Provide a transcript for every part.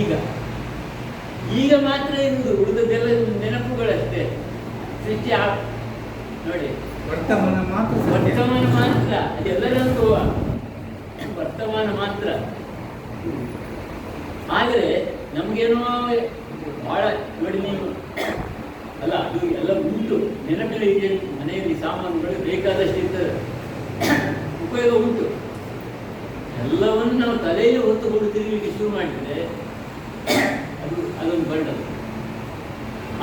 ಈಗ. ಈಗ ಮಾತ್ರ ಇರುವುದು ಉಳಿದದ್ದೆಲ್ಲ ನೆನಪುಗಳಷ್ಟೇ. ಸೃಷ್ಟಿ ಆ ನೋಡಿ. ವರ್ತಮಾನ ಮಾತ್ರ. ವರ್ತಮಾನ ಮಾತ್ರ. ಅದೆಲ್ಲರಲ್ಲೂ ವರ್ತಮಾನ ಮಾತ್ರ. ಆದರೆ ನಮಗೇನೋ ಬಹಳ ನೋಡಿ ನೀವು. ಅಲ್ಲ ಅದು ಎಲ್ಲ ಉಂಟು. ಇದೆ ಮನೆಯಲ್ಲಿ ಸಾಮಾನುಗಳು ಬೇಕಾದಷ್ಟು ಇರ್ತದೆ ಉಪಯೋಗ ಉಂಟು. ಎಲ್ಲವನ್ನು ನಾವು ತಲೆಯಲ್ಲಿ ಹೊತ್ತುಕೊಂಡು ತಿರುಗಲಿಕ್ಕೆ ಶುರು ಮಾಡಿದರೆ ಅದು ಅದೊಂದು ಬರ್ಡನ್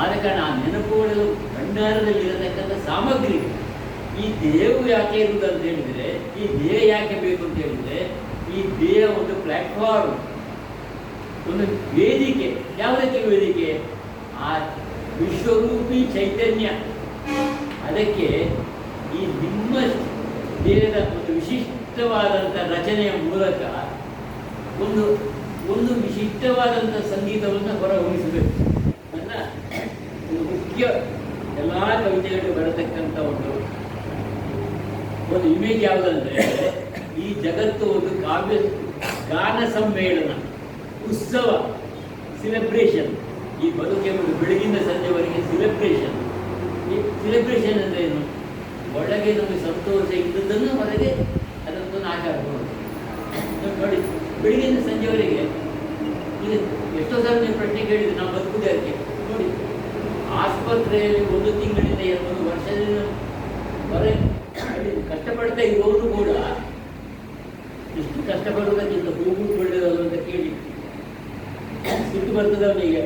ಆದ ಕಾರಣ ಆ ನೆನಪುಗಳು ಭಂಡಾರದಲ್ಲಿ ಇರತಕ್ಕಂಥ ಸಾಮಗ್ರಿ. ಈ ದೇಹವು ಯಾಕೆ ಇರುವುದು ಅಂತ ಹೇಳಿದರೆ, ಈ ದೇಹ ಯಾಕೆ ಬೇಕು ಅಂತ ಹೇಳಿದರೆ, ಈ ದೇಹ ಒಂದು ಪ್ಲಾಟ್ಫಾರ್ಮ್ ಒಂದು ವೇದಿಕೆ. ಯಾವುದಕ್ಕೆ ವೇದಿಕೆ? ಆ ವಿಶ್ವರೂಪಿ ಚೈತನ್ಯ. ಅದಕ್ಕೆ ಈ ನಿಮ್ಮ ದೇಹದ ಒಂದು ವಿಶಿಷ್ಟವಾದಂಥ ರಚನೆಯ ಮೂಲಕ ಒಂದು ಒಂದು ವಿಶಿಷ್ಟವಾದಂಥ ಸಂಗೀತವನ್ನು ಹೊರಹೊಮ್ಮಿಸಬೇಕು. ನನ್ನ ಒಂದು ಮುಖ್ಯ. ಎಲ್ಲ ಕವಿತೆಗಳಿಗೆ ಬರತಕ್ಕಂಥ ಒಂದು ಒಂದು ಇಮೇಜ್ ಯಾವುದಂದ್ರೆ, ಈ ಜಗತ್ತು ಒಂದು ಕಾವ್ಯ, ಗಾನ ಸಮ್ಮೇಳನ, ಉತ್ಸವ ಸೆಲೆಬ್ರೇಷನ್ ಈ ಬದುಕೆ ಒಂದು ಬೆಳಗಿನ ಸಂಜೆವರೆಗೆ ಸೆಲೆಬ್ರೇಷನ್ ಈ ಸೆಲೆಬ್ರೇಷನ್ ಅಂದ್ರೆ ಏನು? ಒಳಗೆ ನಮಗೆ ಸಂತೋಷ ಇದ್ದದ್ದನ್ನು ಹೊರಗೆ ಆಚಾರ ಆಗ್ಬೋದು ನೋಡಿ ಬೆಳಿಗ್ಗೆಯಿಂದ ಸಂಜೆವರೆಗೆ ಈಗ ಎಷ್ಟೋ ಸಲ ನೀವು ಪ್ರಶ್ನೆ ಕೇಳಿದ್ರೆ ನಾವು ಬದುಕುದೇ ಅದಕ್ಕೆ ನೋಡಿ, ಆಸ್ಪತ್ರೆಯಲ್ಲಿ ಒಂದು ತಿಂಗಳಿಂದ ಒಂದು ವರ್ಷದಿಂದ ಹೊರ ಕಷ್ಟಪಡ್ತಾ ಇರೋರು ಕೂಡ ಇಷ್ಟು ಕಷ್ಟಪಡುವುದಕ್ಕಿಂತ ಹೋಗುವುದು ಒಳ್ಳೆಯದಲ್ಲ ಅಂತ ಕೇಳಿ. ಸಿಟ್ಟು ಬರ್ತದೆ ಅವನಿಗೆ?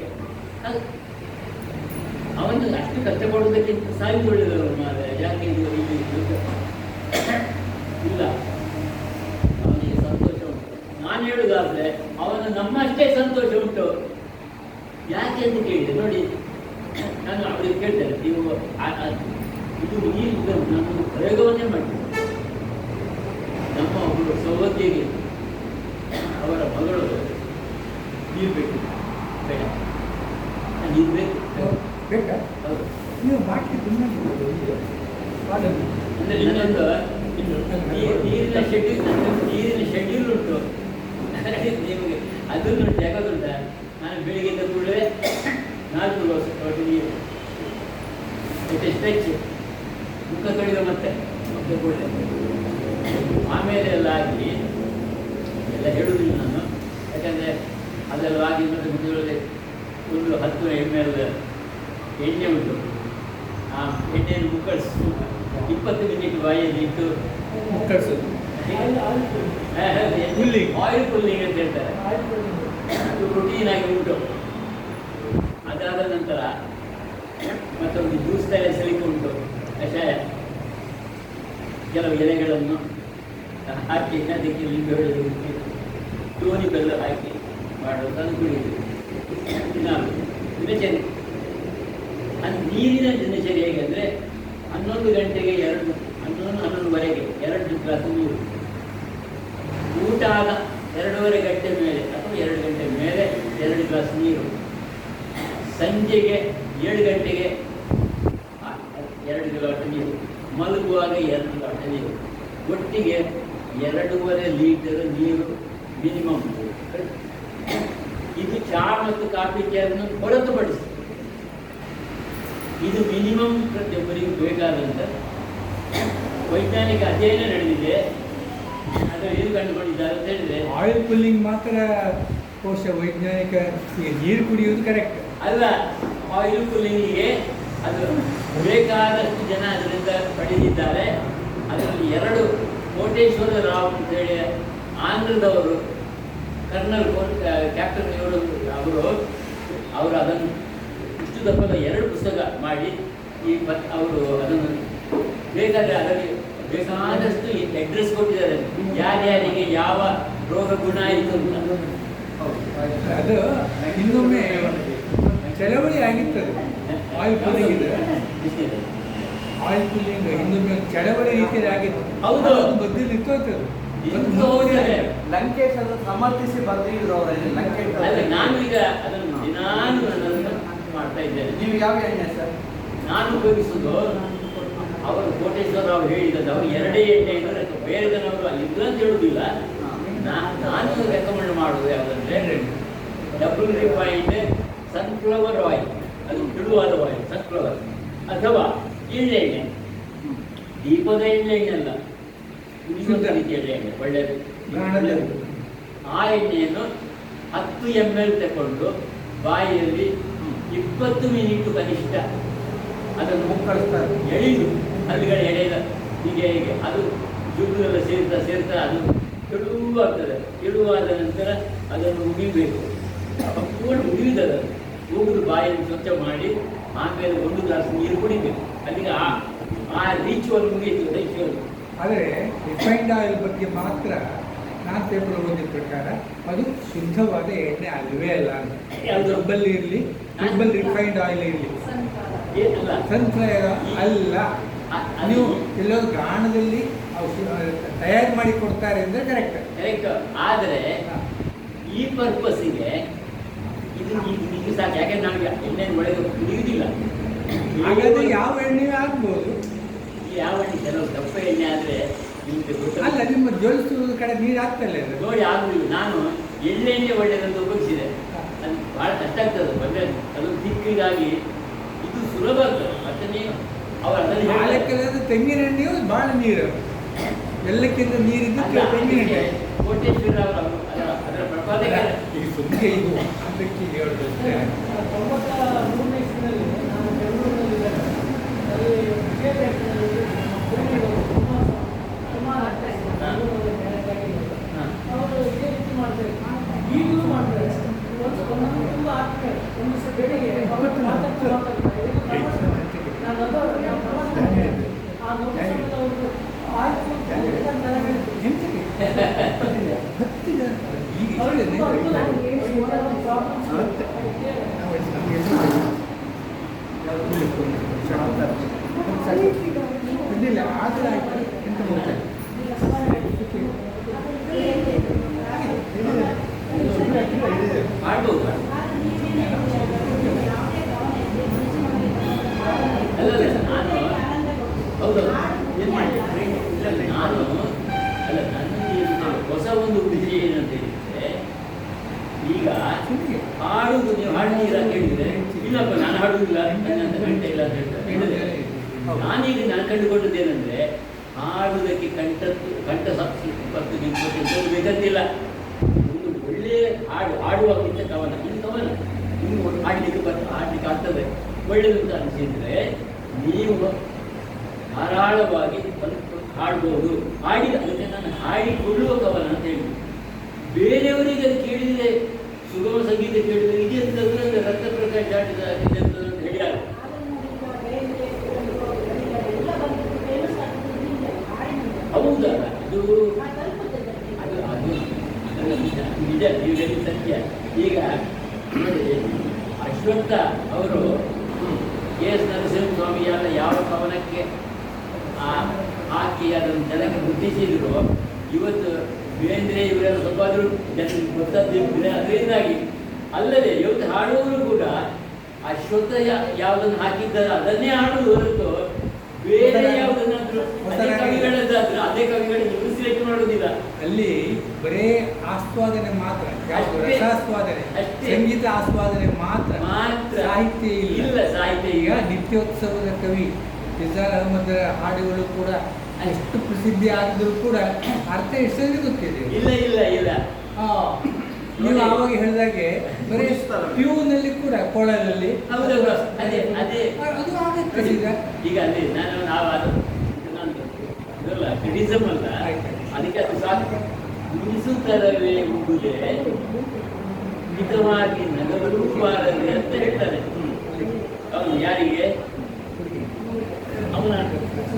ಅವನು ಅಷ್ಟು ಕಷ್ಟಪಡುವುದಕ್ಕಿಂತ ಸಾಯಿ ಒಳ್ಳೆಯದಲ್ಲ ಮಾರೆ ಯಾಕೆ ಇದು ಇದು? ಇಲ್ಲ ಅವನಿಗೆ ಸಂತೋಷ ಉಂಟು ನಾನು ಹೇಳುದಾದ್ರೆ ಅವನು ನಮ್ಮಷ್ಟೇ ಸಂತೋಷ ಉಂಟು. ಯಾಕೆ ಅಂತ ಕೇಳಿದೆ ನೋಡಿ, ನಾನು ಅವರಿಗೆ ಕೇಳ್ತೇನೆ, ನೀವು ಇದು ಇದು ನಾನು ಪ್ರಯೋಗವನ್ನೇ ಮಾಡ್ತೇನೆ ನಮ್ಮ ಒಬ್ಬರು ಸೌಭಾಗ್ಯಗೆ ಅವರ ಮಗಳು ನೀರು ಬೇಕು ಬೇಡ ನೀರು ಬೇಕು ಬೇಕಾ ಹೌದು ನೀವು ಬಾಟ್ಲಿ ತುಂಬ ಬಾಟಲಿ ಅಂದ್ರೆ ಇನ್ನೊಂದು ನೀ- ನೀರಿನ ಶೆಡ್ಯೂಲ್ ನೀರಿನ ಶೆಡ್ಯೂಲ್ ಉಂಟು ನಿಮಗೆ ಅದನ್ನು ಜಗದುಂಟ ನಾನು ಬೆಳಿಗ್ಗೆಯಿಂದ ಕೂಡಲೇ ನಾಲ್ಕು ವರ್ಷ ಒಟ್ಟು ನೀರು ಮತ್ತೆ ಸ್ಟ್ರೆಚ್ ಮುಖ ತೊಳೆದ ಮತ್ತೆ ಕೂಡಲೇ ಆಮೇಲೆ ಎಲ್ಲ ಆಗಿ ಎಲ್ಲ ಹೇಳುವುದಿಲ್ಲ ನಾನು. ಯಾಕಂದರೆ ಅದೆಲ್ಲ ಆಗಿ ಮತ್ತೆ ಮುಂದೆ ಒಂದು ಹತ್ತು ಎಮ್ಮೆ ಎಲ್ ಎಣ್ಣೆ ಉಂಟು. ಆ ಎಣ್ಣೆಯನ್ನು ಮುಕ್ಕಳಿಸಿ. ಇಪ್ಪತ್ತು ಮಿನಿಟ್ ಬಾಯಲ್ಲಿ ಇಟ್ಟು ಮುಕ್ಕಳಿಸೋದು ಪುಲ್ಲಿಂಗ್. ಆಯಿಲ್ ಪುಲ್ಲಿಂಗ್ ಅಂತ ಹೇಳ್ತಾರೆ. ಅದು ರುಟೀನ್ ಆಗಿ ಉಂಟು. ಅದಾದ ನಂತರ ಮತ್ತೊಂದು ಜ್ಯೂಸ್ ತಯಾರಿಸಲಿಕ್ಕೆ ಉಂಟು. ಕಷಾಯ. ಕೆಲವು ಎಲೆಗಳನ್ನು ಹಾಕಿ ಅದಕ್ಕೆ ಲಿಂಬೆ ಬೆಳೆದು ಟೋನಿ ಬೆಲ್ಲ ಹಾಕಿ ಮಾಡುವುದನ್ನು ಅದು ಕುಡಿಯುದು ದಿನಾಲು ದಿನಚರಿ, ಅದು ನೀರಿನ ದಿನಚರಿ ಹೇಗೆ ಅಂದರೆ ಹನ್ನೊಂದು ಗಂಟೆಗೆ ಎರಡು, ಹನ್ನೊಂದು, ಹನ್ನೊಂದುವರೆಗೆ ಎರಡು ಗ್ಲಾಸ್ ನೀರು. ಊಟ ಆದ ಎರಡೂವರೆ ಗಂಟೆ ಮೇಲೆ ಅಥವಾ ಎರಡು ಗಂಟೆ ಮೇಲೆ ಎರಡು ಗ್ಲಾಸ್ ನೀರು. ಸಂಜೆಗೆ ಏಳು ಗಂಟೆಗೆ ಎರಡು ಗ್ಲಾಸ್ ನೀರು. ಮಲಗುವಾಗ ಎರಡು ಲೋಟ ನೀರು. ಒಟ್ಟಿಗೆ ಎರಡೂವರೆ ಲೀಟರ್ ನೀರು ಮಿನಿಮಮ್ ಇದು ಚಹಾ ಮತ್ತು ಕಾಫಿ ಕೇರನ್ನು ಹೊರತುಪಡಿಸಿ. ಇದು ಮಿನಿಮಮ್ ಪ್ರತಿಯೊಬ್ಬರಿಗೂ ಬೇಕಾದಂಥ ವೈಜ್ಞಾನಿಕ ಅಧ್ಯಯನ ನಡೆದಿದೆ. ಅದು ಏನು ಕಂಡುಕೊಂಡಿದ್ದಾರೆ ಅಂತ ಹೇಳಿದ್ರೆ. ಆಯಿಲ್ ಪುಲ್ಲಿಂಗ್ ಮಾತ್ರ ಕೋಶ ವೈಜ್ಞಾನಿಕ ನೀರು ಕುಡಿಯೋದು ಕರೆಕ್ಟ್ ಅಲ್ಲ ಆಯಿಲ್ ಕೂಲಿಂಗಿಗೆ ಅದು ಬೇಕಾದಷ್ಟು ಜನ ಅದರಿಂದ ಪಡೆದಿದ್ದಾರೆ. ಅದರಲ್ಲಿ ಎರಡು ಕೋಟೇಶ್ವರ ರಾವ್ ಅಂತೇಳಿ ಆಂಧ್ರದವರು ಕರ್ನಲ್ ಕ್ಯಾಪ್ಟನ್ ಇವರು ಅವರು ಅವರು ಅದನ್ನು ಇಷ್ಟು ದಪ್ಪದ ಎರಡು ಪುಸ್ತಕ ಮಾಡಿ ಈ ಪತ್, ಅವರು ಅದನ್ನು ಬೇಕಾದರೆ ಅದರಲ್ಲಿ ಬೇಕಾದಷ್ಟು ಅಡ್ರೆಸ್ ಕೊಟ್ಟಿದ್ದಾರೆ. ಯಾರ್ಯಾರಿಗೆ ಯಾವ ರೋಗ ಗುಣ ಆಯಿತು ಅಂತ. ಅದು ಇನ್ನೊಮ್ಮೆ ಚಳವಳಿ ಆಗಿರ್ತದೆ. ಆಯಿಲ್ ಪುಲ್ಲಿಂಗ್ ಇದೆ. ಆಯಿಲ್ ಪುಲ್ಲಿಂಗ್ ಇನ್ನೊಮ್ಮೆ ಚಳವಳಿ ರೀತಿಯಲ್ಲಿ ಆಗಿತ್ತು. ಹೌದು. ಮಧ್ಯದಲ್ಲಿ ಇತ್ತು. ಲಂಕೇಶ್ ಅದು ಸಮರ್ಥಿಸಿ ಬರ್ದಿದ್ರು ಅವರಲ್ಲಿ ಲಂಕೇಶ್ ಅವರು. ನಾನು ಈಗ ಅದನ್ನು ದಿನಾನು ನನ್ನನ್ನು ಮಾಡ್ತಾ ಇದ್ದೇನೆ. ನೀವು ಯಾವ ಎಣ್ಣೆ ಸರ್? ನಾನು ಉಪಯೋಗಿಸೋದು ಅವರು ಕೋಟೇಶ್ವರ ಅವರು ಹೇಳಿದ್ದು ಅವರು ಎರಡೇ ಎಣ್ಣೆ ಇದ್ರೆ ಬೇರೆ ಜನವರು ಇಲ್ಲ ಅಂತ ಹೇಳುದಿಲ್ಲ ನಾನು ರೆಕಮೆಂಡ್ ಮಾಡುದು ಯಾವುದಂದ್ರೆ ಡಬಲ್ ರಿಫೈನ್ಡ್ ಸನ್ಫ್ಲವರ್ ಆಯಿಲ್ ಅದು ಬಿಡುವಾದ ವಾಯು ಸನ್ಫ್ಲವರ್ ಅಥವಾ ಎಳ್ಳೆಣ್ಣೆ ದೀಪದ ಇಲ್ಲೈನ್ ಅಲ್ಲ. ರೀತಿಯಲ್ಲಿ ಎಣ್ಣೆ ಒಳ್ಳೆಯದು. ಆ ಎಣ್ಣೆಯನ್ನು ಹತ್ತು ಎಂ ಎಲ್ ತಗೊಂಡು ಬಾಯಿಯಲ್ಲಿ ಇಪ್ಪತ್ತು ಮಿನಿಟ್ ಕನಿಷ್ಠ ಅದನ್ನು ಮುಕ್ಕಳಿಸ್ತಾರೆ. ಎಳೆಯುದು ಹಲ್ಲುಗಳು ಎಳೆಯಲ್ಲ ಹೀಗೆ ಹೀಗೆ. ಅದು ಜುಬ್ಬೆಲ್ಲ ಸೇರ್ತಾ ಸೇರ್ತಾ ಅದು ತೆಳುವಾಗ್ತದೆ ತೆಳುವಾದ ನಂತರ ಅದನ್ನು ಮುಗಿಬೇಕು ಪೂರ್ಣ ಮುಗಿಯುತ್ತದೆ ಹೋಗುದು ಬಾಯಿಯನ್ನು ಸ್ವಚ್ಛ ಮಾಡಿ ಆಮೇಲೆ ಒಂದು ಗ್ಲಾಸ್ ನೀರು ಕುಡಿಬೇಕು. ಅಲ್ಲಿಗೆ ಆ ಆ ರೀಚುವಲ್ ಮುಗಿಯಿತು ಆದರೆ ರಿಫೈನ್ಡ್ ಆಯಿಲ್ ಬಗ್ಗೆ ಮಾತ್ರ ನಾನು ಪೇಪರ್ ಓದಿದ ಪ್ರಕಾರ ಅದು ಶುದ್ಧವಾದ ಎಣ್ಣೆ ಅಲ್ಲವೇ ಅಲ್ಲ? ಡಬ್ಬಲ್ಲಿ ಇರಲಿ ಡಬ್ಬಲ್ ರಿಫೈನ್ಡ್ ಆಯಿಲ್ ಇರಲಿ. ಸನ್ಫ್ಲವರ್ ಅಲ್ಲ. ನೀವು ಎಲ್ಲೋ ಗಾಣದಲ್ಲಿ ತಯಾರು ಮಾಡಿ ಕೊಡ್ತಾರೆ ಅಂದರೆ ಕರೆಕ್ಟ್ ಕರೆಕ್ಟ್ ಆದರೆ ಈ ಪರ್ಪಸ್ಸಿಗೆ ಸಾಕು ಯಾಕೆಂದ್ರೆ ನಮಗೆ ಎಣ್ಣೆ ಒಳ್ಳೆಯದು ಕುಡಿಯುವುದಿಲ್ಲ ಹಾಗಾದ್ರೆ ಯಾವ ಎಣ್ಣೆ ಆಗ್ಬೋದು ಯಾವ ಎಣ್ಣೆ ಕೆಲವು ದಪ್ಪ ಎಣ್ಣೆ ಆದ್ರೆ ನಿಮಗೆ ಅಲ್ಲ ನಿಮ್ಮ ಜೋಡಿಸುವ ಕಡೆ ನೀರು ಆಗ್ತಲ್ಲ ಅದು ನೋಡಿ ಆಗುದಿಲ್ಲ. ನಾನು ಎಣ್ಣೆ ಒಳ್ಳೆಯದಂತ ಉಪಯೋಗಿಸಿದೆ. ಅದು ಭಾಳ ಕಷ್ಟ ಆಗ್ತದೆ ಬಂದರೆ. ಅದು ದಿಕ್ಕಿಗಾಗಿ ಇದು ಸುಲಭ ಆಗ್ತದೆ. ಮತ್ತೆ ನೀವು ಅವರ. ಲೆಕ್ಕದಲ್ಲಿ ತೆಂಗಿನ ಎಣ್ಣೆಯು ಭಾಳ ನೀರು. ಎಲ್ಲಕ್ಕಿಂತ ನೀರಿದ್ದು ತೆಂಗಿನ ಎಣ್ಣೆ. ಕೋಟೇಶ್ವರ ಅವರು ಅದರ ಅದರ ಪ್ರಪಾದಕ್ಕೆ ಈಗ ಇದು ಅದಕ್ಕೆ ಹೇಳೋದಂದ್ರೆ ನಾನು ಈಗಲೂ ಮಾಡ್ತಾರೆ ಒಂದು ಒಂದೊಂದು ತುಂಬ ಆಗ್ತಾರೆ ಒಂದು ಬೆಳಿಗ್ಗೆ ನಾನು ಆ ಒಂದು ಅಂತ ನನಗೆ ಹೇಳ್ತೀನಿ. ಎಂತಕ್ಕೆ? ಹತ್ತಿದ ಈಗ ಇದಿಲ್ಲ ಆದ್ರೆ ಎಂತ ಮಾಡ್ತಾರೆ? ಮಾಡ್ಬೋದು ಅಲ್ಲಲ್ಲ ಹೌದು ಏನು ಮಾಡಿ ಇಲ್ಲ ನಾನು ಅಲ್ಲ ನನ್ನ ಜೀವನದಲ್ಲಿ ಹೊಸ ಒಂದು ವಿಷಯ ಏನಂತ ಹೇಳಿದ್ರೆ ಈಗ ಹಾಡುದು ನೀವು ಹಾಡ್ತೀರಾ ಕೇಳಿದ್ರೆ ಇಲ್ಲಪ್ಪ ನಾನು ಹಾಡುವುದಿಲ್ಲ ನನ್ನ ಕಂಠ ಇಲ್ಲ ಅಂತ ಹೇಳ್ತಾರೆ. ಹೇಳಿದ್ರೆ ನಾನೀಗ ನಾನು ಕಂಡುಕೊಂಡದ್ದೇನೆಂದ್ರೆ ಹಾಡುವುದಕ್ಕೆ ಕಂಠ ಕಂಠ ಇಪ್ಪತ್ತು ಇಪ್ಪತ್ತೆಂಟು ಬೇಕಂತಿಲ್ಲ. ಒಂದು ಒಳ್ಳೆಯ ಹಾಡು ಹಾಡುವಾಗಲಿಕ್ಕೆ ಕವನ ಇದು ಕವನ. ನಿಮ್ಗೆ ಹಾಡಲಿಕ್ಕೆ ಬರ್ತ ಹಾಡ್ಲಿಕ್ಕೆ ಆಗ್ತದೆ. ಒಳ್ಳೆಯದು ಅಂತ ಅನಿಸಿದ್ರೆ ನೀವು ಧಾರಾಳವಾಗಿ ಬಂದು ಹಾಡ್ಬೋದು. ಹಾಡಿದ ಅದಕ್ಕೆ ನಾನು ಹಾಡಿಕೊಳ್ಳುವ ಕವನ ಅಂತ ಹೇಳಿ ಬೇರೆಯವರಿಗೆ ಅದು ಕೇಳಿದರೆ ಸುಗಮ ಸಂಗೀತ ಕೇಳಿದರೆ ಇದೆ ಅಂತಂದ್ರೆ ರಕ್ತ ಹೇಳಿದ್ದಾರೆ ಹೌದಾ? ಅದು ಅದು ನಿಜ. ನೀವು ಸತ್ಯ. ಈಗ ಅಶ್ವಂತ ಅವರು ಕೆ ಎಸ್. ನರಸಿಂಹ ಸ್ವಾಮಿಯಾದ ಯಾವ ಕವನಕ್ಕೆ ಹಾಕಿ ಅದನ್ನು ಜನಕ್ಕೆ ವೀರೇಂದ್ರ ಇವರೆಲ್ಲ ಸ್ವಲ್ಪ ಆದರೂ ಜನರಿಗೆ ಗೊತ್ತಾಗ್ತಿರ್ತಾರೆ ಅದರಿಂದಾಗಿ ಅಲ್ಲದೆ ಇವತ್ತು ಹಾಡುವವರು ಕೂಡ ಆ ಶ್ರೋತ ಯಾವುದನ್ನು ಹಾಕಿದ್ದಾರೆ ಅದನ್ನೇ ಹಾಡುವುದು ಹೊರತು ಬೇರೆ ಯಾವುದನ್ನಾದ್ರೂ ಅದೇ ಕವಿಗಳದ್ದಾದ್ರೂ ಅದೇ ಕವಿಗಳಿಗೆ ಇನ್ಸಿಲೇಟ್ ಮಾಡೋದಿಲ್ಲ ಅಲ್ಲಿ ಬರೇ ಆಸ್ವಾದನೆ ಮಾತ್ರ. ರಸಾಸ್ವಾದನೆ. ಸಂಗೀತ ಆಸ್ವಾದನೆ ಮಾತ್ರ. ಮಾತ್ರ. ಸಾಹಿತ್ಯ ಇಲ್ಲ. ಸಾಹಿತ್ಯ ಈಗ ನಿತ್ಯೋತ್ಸವದ ಕವಿ ನಿಜಾರ್ ಅಹಮದ್ ಹಾಡುಗಳು ಕೂಡ ಎಷ್ಟು ಪ್ರಸಿದ್ಧಿ ಆಗಿದ್ರು ಕೂಡ ಅರ್ಥ ಎಷ್ಟು ಗೊತ್ತಿದೆ ಇಲ್ಲ ಇಲ್ಲ ಇಲ್ಲ. ಹಾ. ನೀವು ಆವಾಗ ಹೇಳಿದಾಗೆ ಬರೀ ಪ್ಯೂನಲ್ಲಿ ಕೂಡ ಕೊಳಲಲ್ಲಿ ಅದೇ ಅದೇ ಅದು ಆಗತ್ತೆ ಈಗ. ಈಗ ಅದೇ ನಾನು ನಾವು ಅದು ಇದು ಇದಲ್ಲ ಕ್ರಿಟಿಸಮ್ ಅಲ್ಲ. ಆಯ್ತು. ಅದಕ್ಕೆ ಅದು ಸಾಕು. ಮುಗಿಸುತ್ತರವೇ ಉಂಗುದೆ ಮಿತವಾಗಿ ನಗಲು ಬಾರದೆ ಅಂತ ಹೇಳ್ತಾರೆ. ಅವನು ಯಾರಿಗೆ? ಅವನ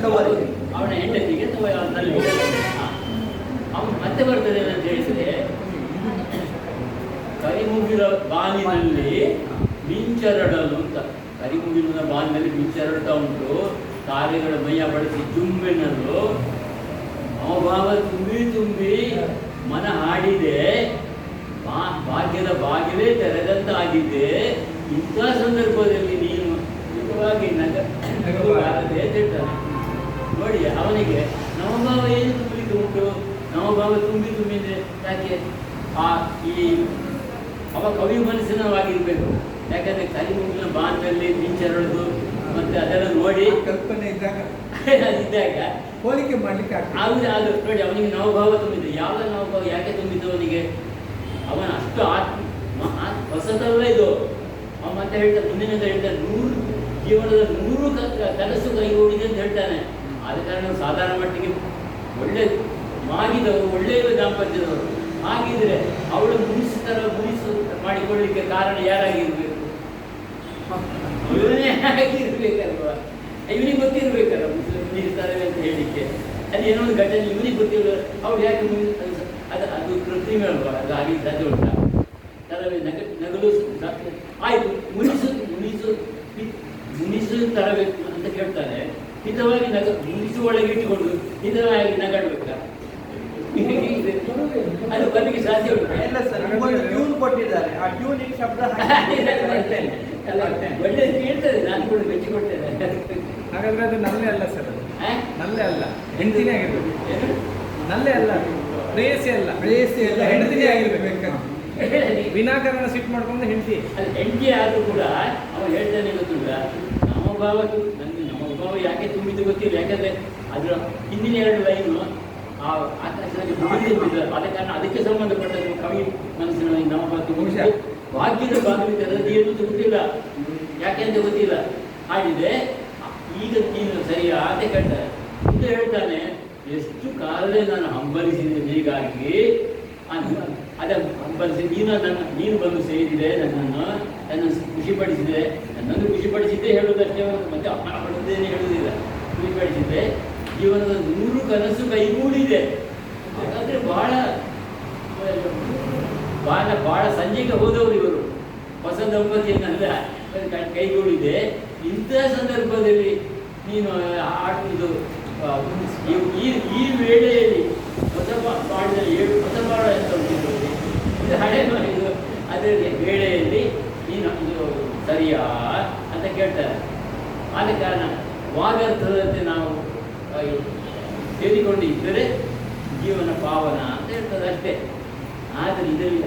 ಕವರಿಗೆ. ಅವನ ಹೆಂಡತಿಗೆ ಅಥವಾ ಅವನು ಮತ್ತೆ ಬರ್ತದೆ ಅಂತ ಹೇಳಿದ್ರೆ ಕರಿಮುಗಿಲ ಬಾಲಿನಲ್ಲಿ ಮಿಂಚರಡಲು ಅಂತ. ಕರಿಮುಗಿಲಿನ ಬಾಲಿನಲ್ಲಿ ಮಿಂಚರಡ್ತಾ ಉಂಟು. ತಾರೆಗಳ ಮೈಯ ಬಳಸಿ ಜುಂಬೆನಲು ಅವಭಾವ ತುಂಬಿ ತುಂಬಿ ಮನ ಹಾಡಿದೆ. ಭಾಗ್ಯದ ಬಾಗಿಲೇ ತೆರೆದಂತಾಗಿದೆ. ಇಂಥ ಸಂದರ್ಭದಲ್ಲಿ ನೀನು ನಿಜವಾಗಿ ನಗ ನಗಬಾರದೆ ಅಂತ ಹೇಳ್ತಾನೆ ನೋಡಿ ಅವನಿಗೆ ನವಭಾವ ಏನು ತುಂಬಲಿಕ್ಕೆ ಉಂಟು? ನವಭಾವ ತುಂಬಿ ತುಂಬಿದೆ. ಯಾಕೆ? ಆ ಈ ಅವ ಕವಿ ಮನಸ್ಸಿನವಾಗಿರ್ಬೇಕು. ಯಾಕಂದ್ರೆ ಕಲಿಮುಗಿನ ಬಾಂಧಲ್ಲಿ ಮಿಂಚರಳದು ಮತ್ತೆ ಅದೆಲ್ಲ ನೋಡಿ ಕಲ್ಪನೆ ಇದ್ದಾಗ. ಇದ್ದಾಗ. ಹೋಲಿಕೆ ಮಾಡ್ಲಿಕ್ಕೆ ಆದ್ರೆ ಅದು ನೋಡಿ ಅವನಿಗೆ ನವಭಾವ ತುಂಬಿದ್ದು. ಯಾವ ನವಭಾವ ಯಾಕೆ ತುಂಬಿದ್ದು ಅವನಿಗೆ? ಅವನ ಅಷ್ಟು ಆತ್ಮ ಹೊಸದಲ್ಲ ಇದು. ಅವ ಮತ್ತೆ ಹೇಳ್ತಾನೆ ಮುಂದಿನ ಹೇಳ್ತಾನೆ ನೂರು ಜೀವನದ ನೂರು ಕ- ಕನಸು ಕೈಗೂಡಿದೆ ಅಂತ ಹೇಳ್ತಾನೆ. ಆದ ಕಾರಣ ಸಾಧಾರಣ ಮಟ್ಟಿಗೆ ಒಳ್ಳೆ ಮಾಗಿದವರು, ಒಳ್ಳೆಯ ದಾಂಪತ್ಯದವರು. ಹಾಗಿದ್ರೆ ಅವಳು ಮುನಿಸು ಥರ ಮುನಿಸು ಮಾಡಿಕೊಳ್ಳಿಕ್ಕೆ ಕಾರಣ ಯಾರಾಗಿರ್ಬೇಕು? ಇವನೇ ಆಗಿರ್ಬೇಕಲ್ವಾ? ಇವನಿಗೆ ಗೊತ್ತಿರ್ಬೇಕಲ್ಲ ಮುನಿಸ್ತಾರೆ ಅಂತ ಹೇಳಿಕ್ಕೆ. ಅಲ್ಲಿ ಏನೋ ಒಂದು ಘಟನೆ, ಇವನಿಗೆ ಗೊತ್ತಿಲ್ಲ ಅವಳು ಯಾಕೆ ಮುನಿ- ಅದು ಅದು ಕೃತ್ರಿಮ ಅಲ್ವಾ? ಅದು ಆಗಿ ಸಾಧ್ಯ ಉಂಟ? ತರವೇ ನಗ, ನಗಲು ಆಯಿತು ಮುನಿಸು ಮುನಿಸು ಮುನಿಸು ತರಬೇಕು ಅಂತ ಕೇಳ್ತಾನೆ. ಹಿತವಾಗಿ ನಗ ಮುನಿಸು ಒಳಗೆ ಇಟ್ಟುಕೊಂಡು ಹಿತವಾಗಿ ನಗಾಡ್ಬೇಕಾ? ಅದು ಬದಲಿಗೆ ಸಾಧ್ಯ ಉಂಟು? ಇಲ್ಲ ಸರ್ ಟ್ಯೂನ್ ಕೊಟ್ಟಿದ್ದಾರೆ. ಆ ಟ್ಯೂನ್ ಶಬ್ದ ಒಳ್ಳೆದು ಕೇಳ್ತದೆ ನಾನು ಕೂಡ ಮೆಚ್ಚಿಕೊಳ್ತೇನೆ ಹಾಗಾದ್ರೆ ಅದು ನಲ್ಲೇ ಅಲ್ಲ ಸರ್ ನಲ್ಲೇ? ಅಲ್ಲ. ಹೆಂಡತಿನೇ ಆಗಿರ್ಬೇಕು. ಏನು? ನಲ್ಲೆ ಅಲ್ಲ. ಪ್ರೇಯಸಿ ಅಲ್ಲ. ಪ್ರೇಯಸಿ ಅಲ್ಲ. ಹೆಂಡತಿನೇ ಆಗಿರ್ಬೇಕು ವಿನಾಕಾರಣ ಸಿಟ್ ಮಾಡ್ಕೊಂಡು ಹೆಂಡತಿ. ಅದು ಹೆಂಡತಿ ಆದ್ರೂ ಕೂಡ ಅವ ಹೇಳ್ತಾನೆ ಗೊತ್ತಿಲ್ಲ ನಮ್ಮ ಭಾವ ತು- ನನಗೆ ನಮ್ಮ ಭಾವ ಯಾಕೆ ತುಂಬಿದ್ದು ಗೊತ್ತಿಲ್ಲ. ಯಾಕಂದ್ರೆ ಅದರ ಹಿಂದಿನ ಎರಡು ಲೈನು ಆ ಆಕಾಶದಲ್ಲಿ ಮುಗಿದಿಲ್ಲ ಆದ ಕಾರಣ ಅದಕ್ಕೆ ಸಂಬಂಧಪಟ್ಟ ಕವಿ ಮನಸ್ಸಿನ ನಮ್ಮ ಭಾವ ಮನುಷ್ಯ ಭಾಗ್ಯದ ಭಾಗವಿದ್ದರಲ್ಲಿ ಏನು ಗೊತ್ತಿಲ್ಲ ಯಾಕೆ ಅಂತ ಗೊತ್ತಿಲ್ಲ. ಆಗಿದೆ ಈಗ ನೀನು ಸರಿ ಅಂತ ಕಂಡ ಅಂತ ಹೇಳ್ತಾನೆ ಎಷ್ಟು ಕಾಲವೇ ನಾನು ಹಂಬಲಿಸಿದ್ದೇನೆ ಹೀಗಾಗಿ ಅದ್- ಅದ ಹಂಬಲಿಸಿ ನೀನು ನನ್ನ, ನೀನು ಬಂದು ಸೇರಿದೆ, ನನ್ನನ್ನು ನನ್ನ ಖುಷಿಪಡಿಸಿದೆ, ನನ್ನನ್ನು ಖುಷಿಪಡಿಸಿದ್ದೆ ಹೇಳುವುದಷ್ಟೇ ಮತ್ತೆ ಅವಳದ್ದೇನೆ ಹೇಳುವುದಿಲ್ಲ. ಖುಷಿಪಡಿಸಿದ್ದೆ ಜೀವನದ ನೂರು ಕನಸು ಕೈಗೂಡಿದೆ ಹಾಗಾದ್ರೆ ಬಹಳ ಬಹಳ ಬಹಳ ಸಂಜೆಗೆ ಹೋದವರು ಇವರು. ಹೊಸ ದಂಪತಿಯನ್ನೆಲ್ಲ ಕೈಗೂಡಿದೆ ಇಂಥ ಸಂದರ್ಭದಲ್ಲಿ ನೀನು ಆಡುವುದು ಈ- ವೇಳೆಯಲ್ಲಿ ಹೊಸ ಹೇಳಿ ಏಳು ಹೊಸ ಎಂತ ಅಂತ ಉಂಟಿದ್ದು ಇದು ಹಳೆ ಬಾ- ಇದು ಅದರ ವೇಳೆಯಲ್ಲಿ ನೀನು ಇದು ಸರಿಯಾ ಅಂತ ಕೇಳ್ತಾರೆ. ಆದ ಕಾರಣ ವಾಗರ್ಥದಂತೆ ನಾವು ಸೇರಿಕೊಂಡು ಇದ್ದರೆ ಜೀವನ ಪಾವನ ಅಂತ ಹೇಳ್ತದೆ ಅಷ್ಟೇ. ಆದರೆ ಇದರಲ್ಲಿ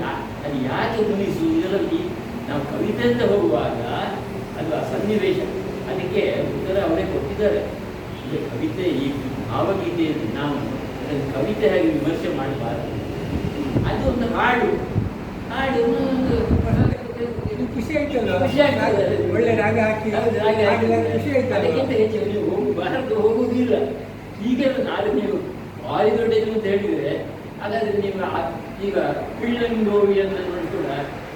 ಅದು ಯಾಕೆ ಮುನಿಸು ಇದರಲ್ಲಿ ನಾವು ಕವಿತೆ ಅಂತ ಹೋಗುವಾಗ ಅದು ಆ ಸನ್ನಿವೇಶ, ಅದಕ್ಕೆ ಉತ್ತರ ಅವರೇ ಕೊಟ್ಟಿದ್ದಾರೆ. ಈಗ ಕವಿತೆ, ಈ ಭಾವಗೀತೆಯಲ್ಲಿ ನಾವು ಅದನ್ನು ಕವಿತೆ ಹಾಗೆ ವಿಮರ್ಶೆ ಮಾಡಬಾರದು. ಅದು ಒಂದು ಹಾಡು. ಹಾಡು ಒಂದು ಇದು ಖುಷಿ ಆಯ್ತಲ್ಲ? ಖುಷಿ ಆಗ್ತದೆ. ಒಳ್ಳೆ ರಾಗ ಹಾಕಿ. ಖುಷಿ ಆಯ್ತಲ್ಲ? ಅದಕ್ಕಿಂತ ಹೆಚ್ಚು ನೀವು ಹೋಗಿ ಭಾರತ ಹೋಗುವುದಿಲ್ಲ. ಈಗ ನಾಳೆ ನೀವು ದೊಡ್ಡದು ಅಂತ ಹೇಳಿದ್ರೆ ಹಾಗಾದ್ರೆ ನೀವು ಈಗ ಅಂತ ನೋಡಿ ಕೂಡ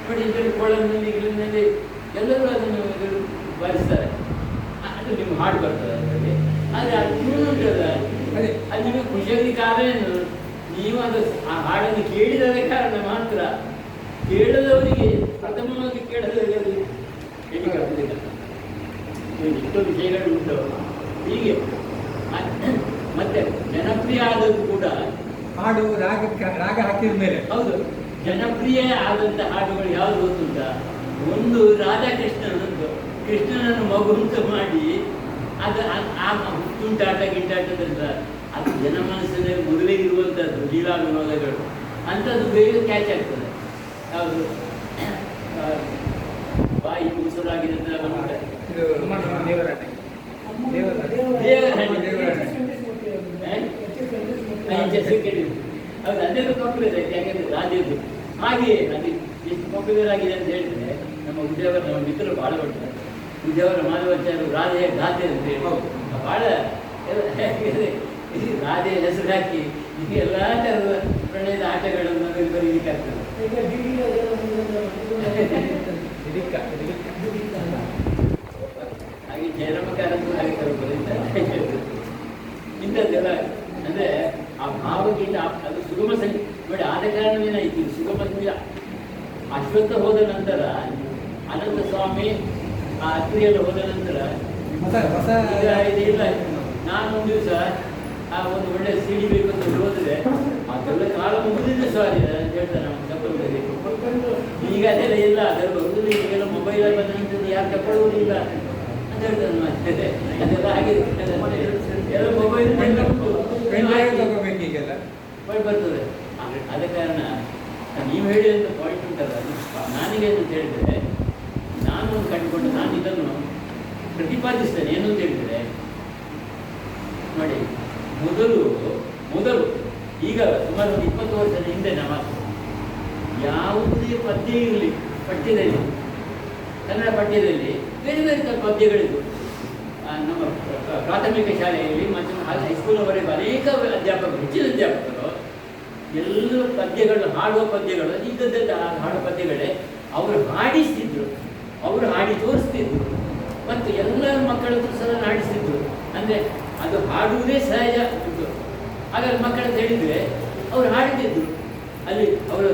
ನೋಡಿ ಇದರಲ್ಲಿ ಕೊಳಲಿನಲ್ಲಿ ಗಿಳಿನಲ್ಲಿ ಎಲ್ಲರೂ ಅದನ್ನು ಬಾರಿಸ್ತಾರೆ. ಅದು ನಿಮ್ಗೆ ಹಾಡು ಬರ್ತದೆ ಅದರಲ್ಲಿ. ಆದರೆ ಅದು ಟ್ಯೂನ್ ಉಂಟಲ್ಲ. ಅದೇ. ಅದು ನಿಮಗೆ ಖುಷಿಯಾಗಿ ಕಾರಣ ಏನು? ನೀವು ಅದು ಆ ಹಾಡನ್ನು ಕೇಳಿದರೆ ಕಾರಣ ಮಾತ್ರ. ಕೇಳದವರಿಗೆ ಪ್ರಥಮವಾಗಿ ಕೇಳದವರಿಗೆ ಎಷ್ಟೋ ವಿಷಯಗಳು ಉಂಟು ಹೀಗೆ. ಮತ್ತೆ ಜನಪ್ರಿಯ ಆದದ್ದು ಕೂಡ ಹಾಡು ರಾಗ ರಾಗ ಹಾಕಿದ ಮೇಲೆ. ಹೌದು ಜನಪ್ರಿಯ ಆದಂಥ ಹಾಡುಗಳು ಯಾವುದು ಗೊತ್ತುಂಟ? ಒಂದು ರಾಧಾಕೃಷ್ಣನೊಂದು. ಕೃಷ್ಣನನ್ನು ಮಗುಂತ ಮಾಡಿ ಅದು ಆ- ತುಂಟಾಟ ಗಿಟ್ಟಾಟದಂತ ಅದು ಜನಮನಸ್ಸಿನಲ್ಲಿ ಮೊದಲೇ ಇರುವಂಥದ್ದು ಲೀಲಾ ವಿನೋದಗಳು ಅಂತದ್ದು ಬೇಗ ಕ್ಯಾಚ್ ಆಗ್ತದೆ. ಆ, ಬಾಯಿ ದೇವರಾಟ ಹೌದು ಅದೆಲ್ಲ ಪಾಪ್ಯುಲರ್ ಆಗಿದೆ ಯಾಕಂದ್ರೆ ರಾಜ್ಯದ್ದು ಹಾಗೆ ಅದು ಎಷ್ಟು ಪಾಪ್ಯುಲರ್ ಆಗಿದೆ ಅಂತ ಹೇಳಿದ್ರೆ ನಮ್ಮ ಉದ್ಯೋಗ ನಮ್ಮ ಮಿತ್ರರು ಭಾಳ ಬರ್ತಾರೆ. ಉದ್ಯೋಗ ಮಾಧವಾಚಾರ್ಯರು ರಾಧೆಯ ಗಾದೆ ಅಂತ ಹೇಳಿ ಹೌದು. ಭಾಳ ರಾಧೆಯ ಹೆಸರು ಹಾಕಿ ಎಲ್ಲ ಥರದ ಪ್ರಣಯದ ಆಟಗಳನ್ನು ಬರೀಲಿಕ್ಕೆ ಆಗ್ತದೆ. ಹಾಗೆ ಕೆಲವು ಇಂಥದ್ದೆಲ್ಲ ಅಂದ್ರೆ ಆ ಭಾವಗೀತ ಅದು ಸುಗಮ ಸಂಗೀತ ನೋಡಿ ಆದ ಕಾರಣವೇನಾಯ್ತು ಸುಗಮ ಸಂಗೀತ ಅಶ್ವತ್ಥ ಹೋದ ನಂತರ ಅನಂತ ಸ್ವಾಮಿ ಆ ಅತ್ರಿಯಲ್ಲಿ ಹೋದ ನಂತರ ಇಲ್ಲ ಹೊಸ ನಾನು ಒಂದು ದಿವಸ ಆ ಒಂದು ಒಳ್ಳೆ ಸಿಡಿ ಬೇಕು ಅಂತ ಹೋದ್ರೆ ಅದೆಲ್ಲ ಕಾಲ ಮುಗಿದಿದೆ ಸಾರಿ ಅಂತ ಅವನು ತಪ್ಪಲ್ಲಿ ಈಗ ಅದೆಲ್ಲ ಇಲ್ಲ ಅದೆಲ್ಲ ಬರುವುದಿಲ್ಲ ಈಗೆಲ್ಲ ಮೊಬೈಲ್ ಬಂದಂಥದ್ದು ಯಾರು ತಗೊಳ್ಳುವುದಿಲ್ಲ ಅಂತ ಹೇಳ್ತಾನೆ ಮತ್ತೆ ಅದೆಲ್ಲ ಆಗಿದೆ. ಎಲ್ಲ ಮೊಬೈಲ್ ತಗೋಬೇಕು ಈಗೆಲ್ಲ. ಬರ್ತದೆ. ಆದ ಕಾರಣ ನೀವು ಹೇಳಿದಂತ ಪಾಯಿಂಟ್ ಉಂಟಲ್ಲ ನಾನಿಗೆ ಅಂತ ಹೇಳಿದರೆ ನಾನು ಕಂಡುಕೊಂಡು ನಾನು ಇದನ್ನು ಪ್ರತಿಪಾದಿಸ್ತೇನೆ. ಏನು ಅಂತ ಹೇಳಿದರೆ ನೋಡಿ ಮೊದಲು ಮೊದಲು ಈಗ ಸುಮಾರು ಒಂದು ಇಪ್ಪತ್ತು ವರ್ಷದ ಹಿಂದೆ ನಮ್ಮ ಯಾವುದೇ ಪದ್ಯ ಇರಲಿ ಪಠ್ಯದಲ್ಲಿ ಕನ್ನಡ ಪಠ್ಯದಲ್ಲಿ ಬೇರೆ ಬೇರೆ ಥರ ಪದ್ಯಗಳಿದ್ದು ಆ, ನಮ್ಮ ಪ್ರ- ಪ್ರ- ಪ್ರಾಥಮಿಕ ಶಾಲೆಯಲ್ಲಿ ಮತ್ತು ಹೈಸ್ಕೂಲ್ವರೆಗೂ ಅನೇಕ ಅಧ್ಯಾಪಕರು ಹೆಚ್ಚಿನ ಅಧ್ಯಾಪಕರು ಎಲ್ಲ ಪದ್ಯಗಳು ಹಾಡುವ ಪದ್ಯಗಳು ಇದ್ದದ್ದ ಹಾಡುವ ಪದ್ಯಗಳೇ ಅವರು ಹಾಡಿಸ್ತಿದ್ರು. ಅವರು ಹಾಡಿ ತೋರಿಸ್ತಿದ್ರು. ಮತ್ತು ಎಲ್ಲ ಹತ್ರ ಸಹ ಹಾಡಿಸ್ತಿದ್ರು. ಅಂದರೆ ಅದು ಹಾಡುವುದೇ ಸಹಜ. ಆಗ ಮಕ್ಕಳದ್ದು ಹೇಳಿದರೆ ಅವರು ಹಾಡಿತಿದ್ರು ಅಲ್ಲಿ ಅವರ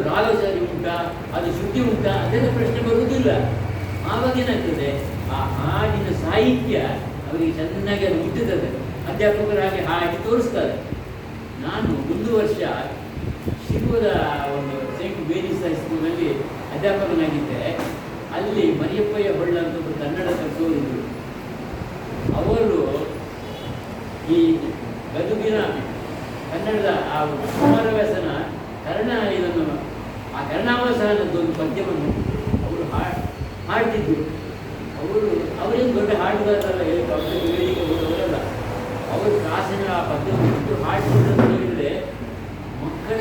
ಸರಿ ಉಂಟಾ, ಅದು ಶುದ್ಧಿ ಉಂಟಾ, ಅದೆಲ್ಲ ಪ್ರಶ್ನೆ ಬರುವುದಿಲ್ಲ. ಆವಾಗ ಏನಾಗ್ತದೆ? ಆ ಹಾಡಿನ ಸಾಹಿತ್ಯ ಅವರಿಗೆ ಚೆನ್ನಾಗಿ ಅದು ಮುಟ್ಟುತ್ತದೆ ಅಧ್ಯಾಪಕರಾಗಿ ಹಾಗೆ ಹಾಡಿ ತೋರಿಸ್ತಾರೆ. ನಾನು ಒಂದು ವರ್ಷ ಶಿವದ ಒಂದು ಸೆಂಟ್ ಮೇರೀಸ್ ಹೈಸ್ಕೂಲಲ್ಲಿ ಅಧ್ಯಾಪಕನಾಗಿದ್ದೆ. ಅಲ್ಲಿ ಮರಿಯಪ್ಪಯ್ಯ ಹೊಳ್ಳ ಅಂತ ಒಬ್ಬರು ಕನ್ನಡ ಕಲಿಸೋರಿದ್ರು. ಅವರು ಈ ಗದುಗಿನ ಕನ್ನಡದ ಆ ಕುಮಾರವ್ಯಾಸನ ಕರ್ಣ ಇದನ್ನು ಆ ಕರ್ಣಾವಸಾನದ ಒಂದು ಪದ್ಯವನ್ನು ಅವರು ಹಾಡ್ ಹಾಡ್ತಿದ್ರು. ಅವರು ಅವರೇನು ದೊಡ್ಡ ಹಾಡುಗಾರರಲ್ಲ ಹೇಳಿ ಅವ್ರಿಗೆ ವೇದಿಕೆ ಹೋದವರಲ್ಲ. ಅವರು ಕ್ಲಾಸಿನ ಆ ಪದ್ಯವನ್ನು ಅಂತ ಹೇಳಿದ್ರೆ ಮಕ್ಕಳ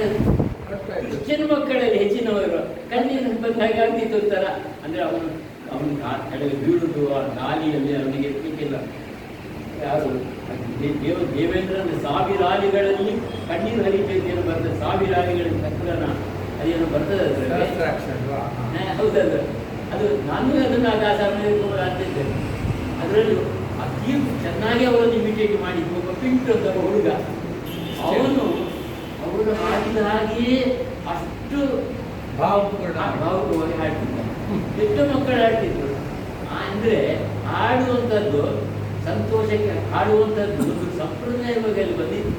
ಹೆಚ್ಚಿನ ಮಕ್ಕಳಲ್ಲಿ ಹೆಚ್ಚಿನವರು ಕಣ್ಣಿನ ಬಂದ ಹಾಗೆ ಆಗ್ತಿತ್ತು ಒಂಥರ. ಅಂದರೆ ಅವನು ಅವನು ಕಡೆಗೆ ಬೀಳುದು ಆ ಗಾಲಿಯಲ್ಲಿ ಅವನಿಗೆ ಇರ್ಲಿಕ್ಕಿಲ್ಲ ಯಾರು? ದೇವೇಂದ್ರನ ಸಾವಿರಾಲಿಗಳಲ್ಲಿ ಕಣ್ಣೀರು ಹರಿಬೇಕು ಬರ್ತದೆ? ಸಾವಿರಾಲಿಗಳಲ್ಲಿ ಚಕ್ರನ ಅದೇನು ಬರ್ತದೆ ಹೌದಲ್ಲ ಅದು. ನಾನು ಅದನ್ನು ಆಗ ಸಮಯದಲ್ಲಿ ಅಂತಿದ್ದೆ ಅದರಲ್ಲೂ ಅತಿ ಚೆನ್ನಾಗಿ ಅವರನ್ನು ಇಮಿಟೇಟ್ ಮಾಡಿ ಒಬ್ಬ ಪಿಂಟ್ ಅಂತ ಹುಡುಗ. ಅವನು ಅವರು ಹಾಡಿದ ಹಾಗೆಯೇ ಅಷ್ಟು ಆ ಭಾವುಕವಾಗಿ ಹಾಡ್ತಿದ್ದ. ಎಷ್ಟು ಮಕ್ಕಳು ಹಾಡ್ತಿದ್ರು. ಅಂದ್ರೆ ಹಾಡುವಂಥದ್ದು ಸಂತೋಷಕ್ಕೆ ಹಾಡುವಂಥದ್ದು ಒಂದು ಸಂಪ್ರದಾಯವಾಗಿ ಅಲ್ಲಿ ಬಂದಿತ್ತು.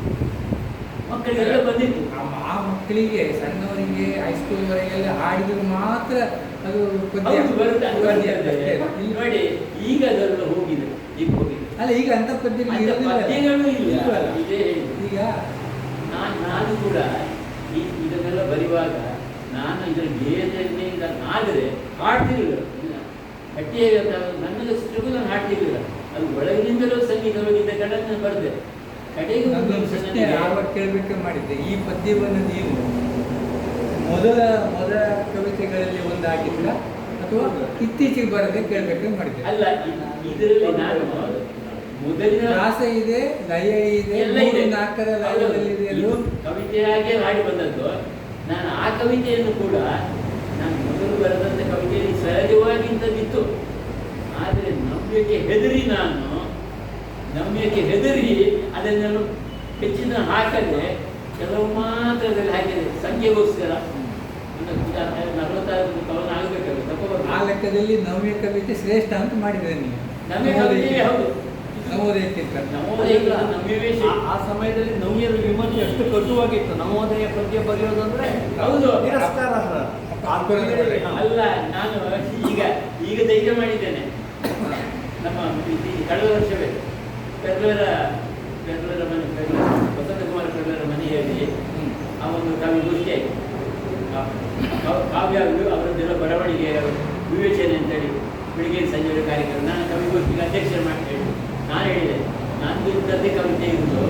ಮಕ್ಕಳಿಗೆಲ್ಲ ಬಂದಿತ್ತು. ಆ- ಮಕ್ಕಳಿಗೆ ಸಣ್ಣವರಿಗೆ ಹೈಸ್ಕೂಲ್ವರೆಗೆಲ್ಲ ಹಾಡಿದ್ರು ಮಾತ್ರ ಅದು ನೋಡಿ ಈಗ ಅದೆಲ್ಲ ಹೋಗಿದೆ ಈಗ ಹೋಗಿದೆ ಅಲ್ಲ ಈಗ ಅಂತ ಪದ್ಯ ಅಂತ ಪದ್ಯಗಳು ಇಲ್ಲ. ಈಗ? ನಾನು ನಾನು ಕೂಡ ಈ ಇದನ್ನೆಲ್ಲ ಬರೆಯುವಾಗ ನಾನು ಇದರ ಬೇರೆಯಿಂದ ಆದರೆ ಹಾಡ್ತಿರಲಿಲ್ಲ. ನನ್ನ ನಾನು ಹಾಡ್ತಿರ್ಲಿಲ್ಲ. ಅದು ಒಳಗಿನಿಂದಲೂ ಸಂಗೀತವಾಗಿದ್ದ ಕಡೆ ಬರ್ದೆ ಕಡೆಗೆ ಒಂದು ಪ್ರಶ್ನೆ ನನಗೆ- ಕೇಳಬೇಕು ಮಾಡಿದ್ದೆ ಈ ಪದ್ಯವನ್ನು ನೀವು ಮೊದಲ ಮೊದಲ ಕವಿತೆಗಳಲ್ಲಿ ಒಂದಾಗಿದ್ದ ಅಥವಾ ಇತ್ತೀಚೆಗೆ ಬರದೆ ಕೇಳಬೇಕು ಮಾಡಿದ್ದೆ ಅಲ್ಲ ಇದರಲ್ಲಿ ನಾನು ಮೊದಲಿನ ಆಸೆ ಇದೆ ಲಯ ಇದೆ ಎಲ್ಲ ಇದೆ. ನಾಲ್ಕರ. ಲಯದಲ್ಲಿ ಇದೆ ಕವಿತೆಯಾಗಿ ಹಾಡಿ ಬಂದದ್ದು ನಾನು ಆ ಕವಿತೆಯನ್ನು ಕೂಡ ನಾನು ಮೊದಲು ಬರೆದಂಥ ಕವಿತೆಯಲ್ಲಿ ಸಹಜವಾಗಿ ಇಂಥದ್ದಿತ್ತು ಆದರೆ ನಂಬಿಕೆ ಹೆದರಿ ನಾನು ನಂಬಿಕೆ ಹೆದರಿ ಅದನ್ನೆಲ್ಲ ಹೆಚ್ಚಿನ ಹಾಕದೆ ಕೆಲವು ಮಾತ್ರದಲ್ಲಿ ಹಾಕಿದೆ. ಸಂಖ್ಯೆಗೋಸ್ಕರ ನಲವತ್ತಾರು ಕವನ ಆಗಬೇಕಲ್ಲ ಆ ತಪ್ಪಬಾರ್ದು ಲೆಕ್ಕದಲ್ಲಿ ನವ್ಯ ಕವಿತೆ ಶ್ರೇಷ್ಠ ಅಂತ ಮಾಡಿದ್ರೆ ನೀವು. ನವ್ಯ ಕವಿತೆ ಹೌದು. ನವೋದಯಕ್ಕಿಂತ ನವೋದಯ ಆ- ಆ ಸಮಯದಲ್ಲಿ ನವ್ಯರ ವಿಮರ್ಶೆ ಎಷ್ಟು ಕಟುವಾಗಿತ್ತು. ನವೋದಯ ಪದ್ಯ ಬರೆಯೋದಂದ್ರೆ ಹೌದು. ನಿರಸ್ಕಾರ ಆ ಅಲ್ಲ ನಾನು ಈಗ ಈಗ ಧೈರ್ಯ ಮಾಡಿದ್ದೇನೆ. ನಮ್ಮ ಈ ಕಳೆದ ವರ್ಷವೇ ಪೆರ್ಲರ ಪೆರ್ಲರ ಮನೆ ಪೆರ್ಲರ ವಸಂತಕುಮಾರ ಪೆರ್ಲರ ಮನೆಯಲ್ಲಿ ಆ ಒಂದು ಕವಿಗೋಷ್ಠಿ ಆಯಿತು ಕಾವ್ಯ ಅವರದ್ದೆಲ್ಲ ಬರವಣಿಗೆ ವಿವೇಚನೆ ಅಂತೇಳಿ ಬೆಳಿಗ್ಗೆ ಸಂಜೆ ಕಾರ್ಯಕ್ರಮ. ನಾನು ಕವಿಗೋಷ್ಠಿಗೆ ಅಧ್ಯಕ್ಷರು ಮಾಡಿ ಹೇಳಿ ನಾನು ಹೇಳಿದೆ ನಾನು ಇಂಥದ್ದೇ ಕವಿತೆ ಇರುವುದು